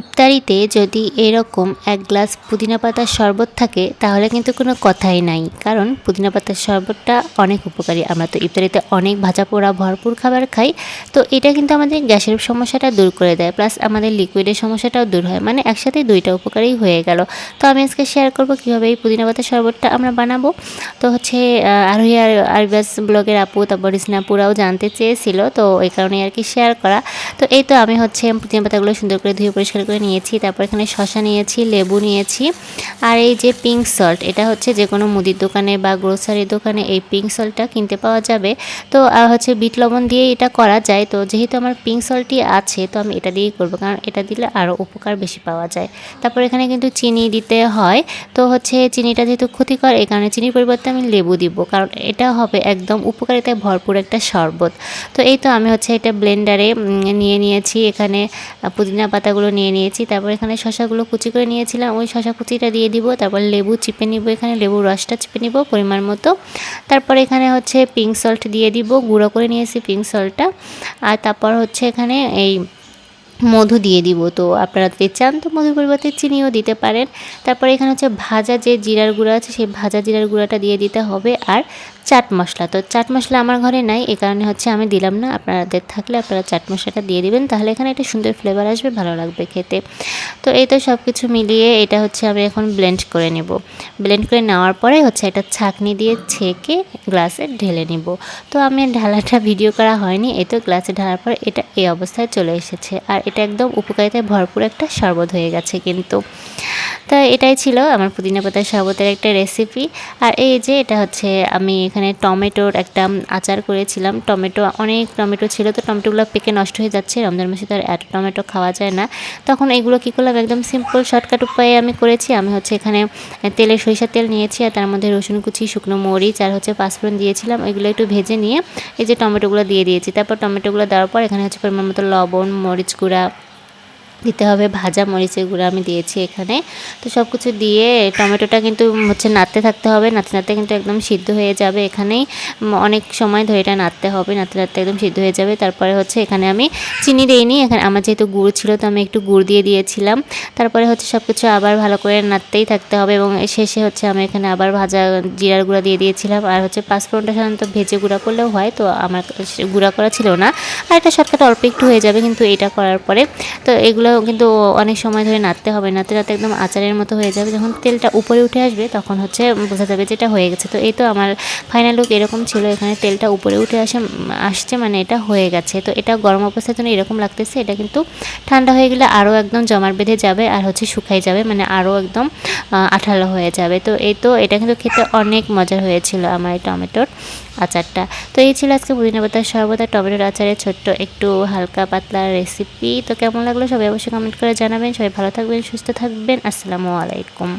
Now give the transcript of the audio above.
ইফতারিতে যদি এরকম এক গ্লাস পুদিনা পাতার শরবত থাকে, তাহলে কিন্তু কোনো কথাই নাই। কারণ পুদিনা পাতার শরবতটা অনেক উপকারী। আমরা তো ইফতারিতে অনেক ভাজা পোড়া, ভরপুর খাবার খাই। তো এটা কিন্তু আমাদের গ্যাসের সমস্যাটা দূর করে দেয়। প্লাস আমাদের লিকুইডের সমস্যাটাও দূর হয়। মানে একসাথে দুইটা উপকারই হয়ে গেল। তো আমি আজকে শেয়ার করব কীভাবে এই পুদিনা পাতার শরবতটা আমরা বানাবো। তো হচ্ছে আরোহী আর, আরবাস ব্লগের আপু, তারপর রিসনাপুরাও জানতে চেয়েছিল। তো এই কারণে আর কি শেয়ার করা। তো এই তো আমি হচ্ছে পুদিনা পাতাগুলো সুন্দর করে ধুয়ে পরিষ্কার করে নিয়েছি, তারপর এখানে শশা নিয়েছি, লেবু নিয়েছি, আর এই যে পিঙ্ক সল্ট এটা হচ্ছে যে কোনো মুদির দোকানে বা গ্রোসারির দোকানে এই পিঙ্ক সল্টটা কিনতে পাওয়া যাবে। তো হচ্ছে বিট লবণ দিয়ে এটা করা যায়। তো, যেহেতু আমার পিঙ্ক সল্টটি আছে, তো আমি এটা দিয়েই করব, কারণ এটা দিলে আরও উপকার বেশি পাওয়া যায়। তারপর এখানে কিন্তু চিনি দিতে হয়। তো, হচ্ছে চিনিটা যেহেতু ক্ষতিকর, এই কারণে চিনির পরিবর্তে আমি লেবু দিব, কারণ এটা হবে একদম উপকারিতায় ভরপুর একটা শরবত। তো, এই তো আমি হচ্ছে এটা ব্লেন্ডারে নিয়ে নিয়েছি। এখানে পুদিনা পাতাগুলো নিয়ে নিয়েছি। তারপর এখানে শশাগুলো কুচি করে নিয়েছিলাম। ওই শশা কুচিটা দিয়ে দিব। তারপর লেবু চিপে নিব এখানে। লেবুর রসটা চিপে নিব পরিমাণ মতো। তারপর এখানে হচ্ছে পিঙ্ক সল্ট দিয়ে দিব। গুঁড়ো করে নিয়েছি পিঙ্ক সল্টটা আর তারপর হচ্ছে এখানে এই মধু দিয়ে দিব। তো আপনারা যদি চান তো মধুর পরিবর্তে চিনিও দিতে পারেন। তারপরে এখানে হচ্ছে ভাজা যে জিরার গুঁড়া আছে, সেই ভাজা জিরার গুঁড়াটা দিয়ে দিতে হবে। আর চাট মশলা। তো চাট মশলা আমার ঘরে নাই এই কারণে হচ্ছে আমি দিলাম না। আপনাদের থাকলে আপনারা চাট মশলাটা দিয়ে দিবেন, তাহলে এখানে একটা সুন্দর ফ্লেভার আসবে, ভালো লাগবে খেতে। তো এই তো সব কিছু মিলিয়ে এটা হচ্ছে আমি এখন ব্লেন্ড করে নেব। ব্লেন্ড করে নেওয়ার পরে হচ্ছে একটা ছাকনি দিয়ে ছেঁকে গ্লাসে ঢেলে নিব। তো আমি ঢালাটা ভিডিও করা হয়নি, এই তো গ্লাসে ঢালার পর এটা এই অবস্থায় চলে এসেছে। আর এটা একদম উপকারিতায় ভরপুর একটা শরবত হয়ে গেছে কিন্তু। তো এটাই ছিল আমার পুদিনা পাতার শরবতের একটা রেসিপি আর এই যে এটা হচ্ছে আমি এখানে টমেটোর একটা আচার করেছিলাম। টমেটো, অনেক টমেটো ছিল, তো টমেটোগুলো পেকে নষ্ট হয়ে যাচ্ছে, রমজান মাসে তো আর এত টমেটো খাওয়া যায় না। তখন এগুলো কী করলাম, একদম সিম্পল শর্টকাট উপায়ে আমি করেছি। আমি হচ্ছে এখানে তেলে সরিষার তেল নিয়েছি, আর তার মধ্যে রসুন কুচি, শুকনো মরিচ, আর হচ্ছে পাঁচফোড়ন দিয়েছিলাম। এগুলো একটু ভেজে নিয়ে এই যে টমেটোগুলো দিয়ে দিয়েছি। তারপর টমেটোগুলো দেওয়ার পর এখানে হচ্ছে পরিমাণ মতো লবণ, মরিচ গুঁড়া দিতে হবে, ভাজা মরিচের গুঁড়ো আমি দিয়েছি এখানে। তো সব কিছু দিয়ে টমেটোটা কিন্তু হচ্ছে নাড়তে থাকতে হবে, নাড়তে নাড়তে কিন্তু একদম সিদ্ধ হয়ে যাবে এখানেই। অনেক সময় ধরে এটা নাড়তে হবে, নাড়তে নাড়তে একদম সিদ্ধ হয়ে যাবে। তারপরে হচ্ছে এখানে আমি চিনি দিইনি, এখানে আমার যেহেতু গুড় ছিল তো আমি একটু গুড় দিয়ে দিয়েছিলাম। তারপরে হচ্ছে সব কিছু আবার ভালো করে নাড়তেই থাকতে হবে এবং শেষে হচ্ছে আমি এখানে আবার ভাজা জিরার গুঁড়া দিয়ে দিয়েছিলাম। আর হচ্ছে পাঁচফোড়নটা সাধারণত ভেজে গুঁড়া করলেও হয়, তো আমার গুঁড়া করা ছিল না। আর এটা শর্টকাট অল্প একটু হয়ে যাবে কিন্তু এটা করার পরে। তো এগুলো এগুলো কিন্তু অনেক সময় ধরে নাড়তে হবে। নাড়তে নাড়তে একদম আচারের মতো হয়ে যাবে। যখন তেলটা উপরে উঠে আসবে, তখন হচ্ছে বোঝা যাবে যে এটা হয়ে গেছে। তো এই তো আমার ফাইনাল লুক এরকম ছিল। এখানে তেলটা উপরে উঠে আসে, আসছে মানে এটা হয়ে গেছে। তো এটা গরম অবস্থার জন্য এরকম লাগতেছে। এটা কিন্তু ঠান্ডা হয়ে গেলে আরও একদম জমার বেঁধে যাবে আর হচ্ছে শুকাই যাবে মানে আরও একদম আঠালো হয়ে যাবে। তো এই তো এটা কিন্তু খেতে অনেক মজার হয়েছিল আমার এই টমেটোর আচারটা। তো এই ছিল আজকে পুদিনা পাতার আর টমেটোর আচারের ছোট্ট একটু হালকা পাতলা রেসিপি তো কেমন লাগল সবাই অবশ্যই কমেন্ট করে জানাবেন। সবাই ভালো থাকবেন সুস্থ থাকবেন। আসসালামু আলাইকুম।